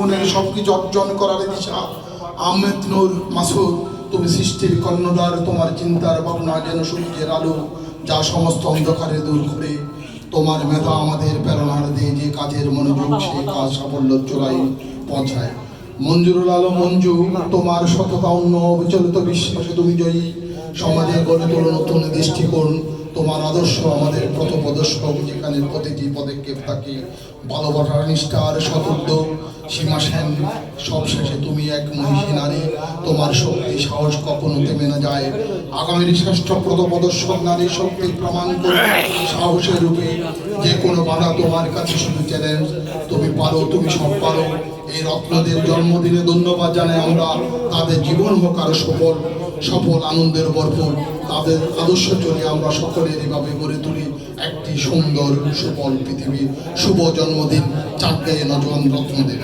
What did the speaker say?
জীবনের সব কিছু অর্জন করার দিশা। আহমেদ নূর মাসুদ, তুমি সৃষ্টির কর্ণধার, তোমার চিন্তার ভাবনা যেন সূর্যের আলো, যা সমস্ত অন্ধকারে দূর করে। তোমার মেধা আমাদের প্রেরণার দিয়ে, যে কাজের মনোযোগ সেই কাজ সাফল্য চূড়ায় পৌঁছায়। মঞ্জুরুল আলম, মঞ্জু, তোমার সততা অন্য অবিচলিত বিশ্বাসে তুমি জয়ী। সমাজে গড়ে তোলো নতুন দৃষ্টিকোণ। তোমার আদর্শ আমাদের পথপ্রদর্শক যেখানে প্রতিটি পদক্ষেপ থাকে ভালোবাসার নিষ্ঠার সতুদ্যোগ সীমা সেন, সবশেষে তুমি এক মহিষী নারী। তোমার শক্তি, সাহস কখনো থেমে না যায়। আগামীর শ্রেষ্ঠ পদপ্রদর্শক নারী শক্তি প্রমাণ করে সাহসের রূপে যে কোনো বাধা তোমার কাছে শুধু চ্যালেঞ্জ। তুমি পারো, তুমি সব পারো। এই রত্নদের জন্মদিনে ধন্যবাদ জানাই আমরা। তাদের জীবন হোক আরও সফল। সফল, আনন্দের বর্পণ তাদের আদর্শ চলে আমরা সকলে এভাবে গড়ে তুলি একটি সুন্দর, সুফল পৃথিবীর শুভ জন্মদিন। চাঁদে নজওয়ান রত্নদের